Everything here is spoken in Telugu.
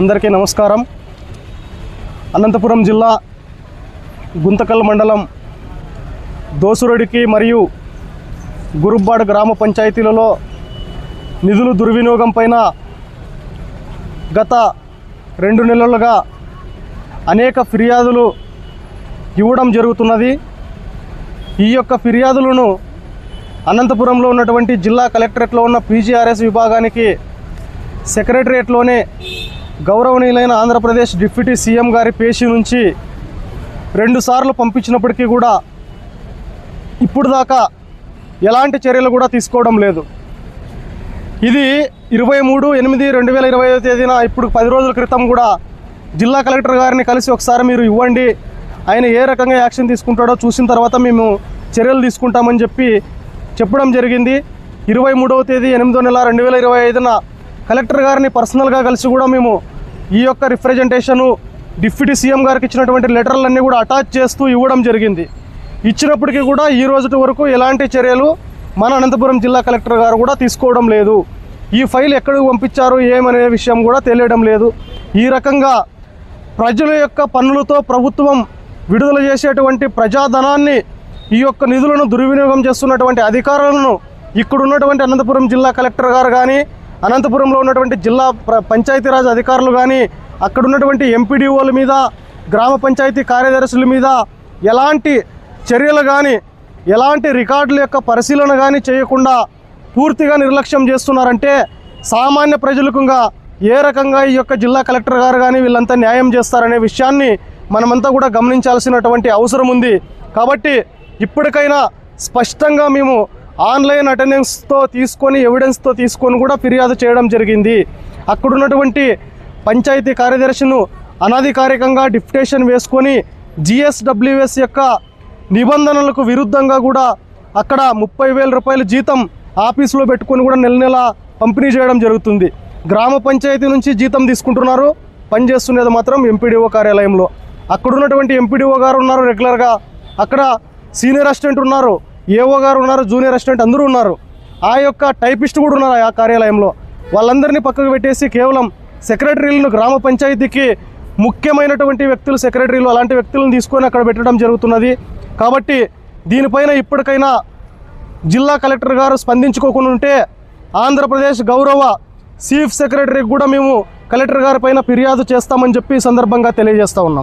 అందరికీ నమస్కారం. అనంతపురం జిల్లా గుంతకల్ మండలం దోసురడికి మరియు గురుబ్బాడ గ్రామ పంచాయతీలలో నిధులు దుర్వినియోగం పైన గత రెండు నెలలుగా అనేక ఫిర్యాదులు ఇవ్వడం జరుగుతున్నది. ఈ యొక్క ఫిర్యాదులను అనంతపురంలో ఉన్నటువంటి జిల్లా కలెక్టరేట్లో ఉన్న పీజీఆర్ఎస్ విభాగానికి సెక్రటరియట్లోనే గౌరవనీయులైన ఆంధ్రప్రదేశ్ డిప్యూటీ సీఎం గారి పేషి నుంచి రెండుసార్లు పంపించినప్పటికీ కూడా ఇప్పుడు దాకా ఎలాంటి చర్యలు కూడా తీసుకోవడం లేదు. ఇది ఇరవై మూడు ఎనిమిది రెండు వేల ఇరవై ఐదో తేదీన ఇప్పుడు పది రోజుల క్రితం కూడా జిల్లా కలెక్టర్ గారిని కలిసి ఒకసారి మీరు ఇవ్వండి. ఆయన ఏ రకంగా యాక్షన్ తీసుకుంటాడో చూసిన తర్వాత మేము చర్యలు తీసుకుంటామని చెప్పి చెప్పడం జరిగింది. ఇరవై మూడవ తేదీ ఎనిమిదో నెల రెండు వేల ఇరవై ఐదున కలెక్టర్ గారిని పర్సనల్గా కలిసి కూడా మేము ఈ యొక్క రిప్రజెంటేషను డిప్యూటీ సీఎం గారికి ఇచ్చినటువంటి లెటర్లన్నీ కూడా అటాచ్ చేస్తూ ఇవ్వడం జరిగింది. ఇచ్చినప్పటికీ కూడా ఈ రోజు వరకు ఎలాంటి చర్యలు మన అనంతపురం జిల్లా కలెక్టర్ గారు కూడా తీసుకోవడం లేదు. ఈ ఫైల్ ఎక్కడికి పంపించారు ఏమనే విషయం కూడా తెలియడం లేదు. ఈ రకంగా ప్రజల యొక్క పన్నులతో ప్రభుత్వం విడుదల చేసేటువంటి ప్రజాధనాన్ని ఈ యొక్క నిధులను దుర్వినియోగం చేస్తున్నటువంటి అధికారులను ఇక్కడున్నటువంటి అనంతపురం జిల్లా కలెక్టర్ గారు కానీ అనంతపురంలో ఉన్నటువంటి జిల్లా పంచాయతీరాజ్ అధికారులు కానీ అక్కడ ఉన్నటువంటి ఎంపీడీఓల మీద గ్రామ పంచాయతీ కార్యదర్శుల మీద ఎలాంటి చర్యలు కానీ ఎలాంటి రికార్డుల యొక్క పరిశీలన కానీ చేయకుండా పూర్తిగా నిర్లక్ష్యం చేస్తున్నారంటే సామాన్య ప్రజలకు ఏ రకంగా ఈ యొక్క జిల్లా కలెక్టర్ గారు కానీ వీళ్ళంతా న్యాయం చేస్తారనే విషయాన్ని మనమంతా కూడా గమనించాల్సినటువంటి అవసరం ఉంది. కాబట్టి ఇప్పటికైనా స్పష్టంగా మేము ఆన్లైన్ అటెండెన్స్తో తీసుకొని ఎవిడెన్స్తో తీసుకొని కూడా ఫిర్యాదు చేయడం జరిగింది. అక్కడున్నటువంటి పంచాయతీ కార్యదర్శిను అనధికారికంగా డిప్యుటేషన్ వేసుకొని జిఎస్డబ్ల్యూఎస్ యొక్క నిబంధనలకు విరుద్ధంగా కూడా అక్కడ ముప్పై వేల రూపాయల జీతం ఆఫీసులో పెట్టుకొని కూడా నెల నెల పంపిణీ చేయడం జరుగుతుంది. గ్రామ పంచాయతీ నుంచి జీతం తీసుకుంటున్నారు. పనిచేస్తున్నది మాత్రం ఎంపీడీఓ కార్యాలయంలో. అక్కడ ఉన్నటువంటి ఎంపీడీఓ గారు ఉన్నారు రెగ్యులర్గా అక్కడ సీనియర్ అసిస్టెంట్ ఉన్నారు. ఏఓ గారు ఉన్నారు జూనియర్ అసిస్టెంట్ అందరూ ఉన్నారు. ఆ యొక్క టైపిస్ట్ కూడా ఉన్నారు ఆ కార్యాలయంలో. వాళ్ళందరినీ పక్కకు పెట్టేసి కేవలం సెక్రటరీలను గ్రామ పంచాయతీకి ముఖ్యమైనటువంటి వ్యక్తులు సెక్రటరీలు అలాంటి వ్యక్తులను తీసుకొని అక్కడ పెట్టడం జరుగుతున్నది. కాబట్టి దీనిపైన ఇప్పటికైనా జిల్లా కలెక్టర్ గారు స్పందించుకోకుండా ఉంటే ఆంధ్రప్రదేశ్ గౌరవ చీఫ్ సెక్రటరీకి కూడా మేము కలెక్టర్ గారి పైన ఫిర్యాదు చేస్తామని చెప్పి సందర్భంగా తెలియజేస్తా ఉన్నాం.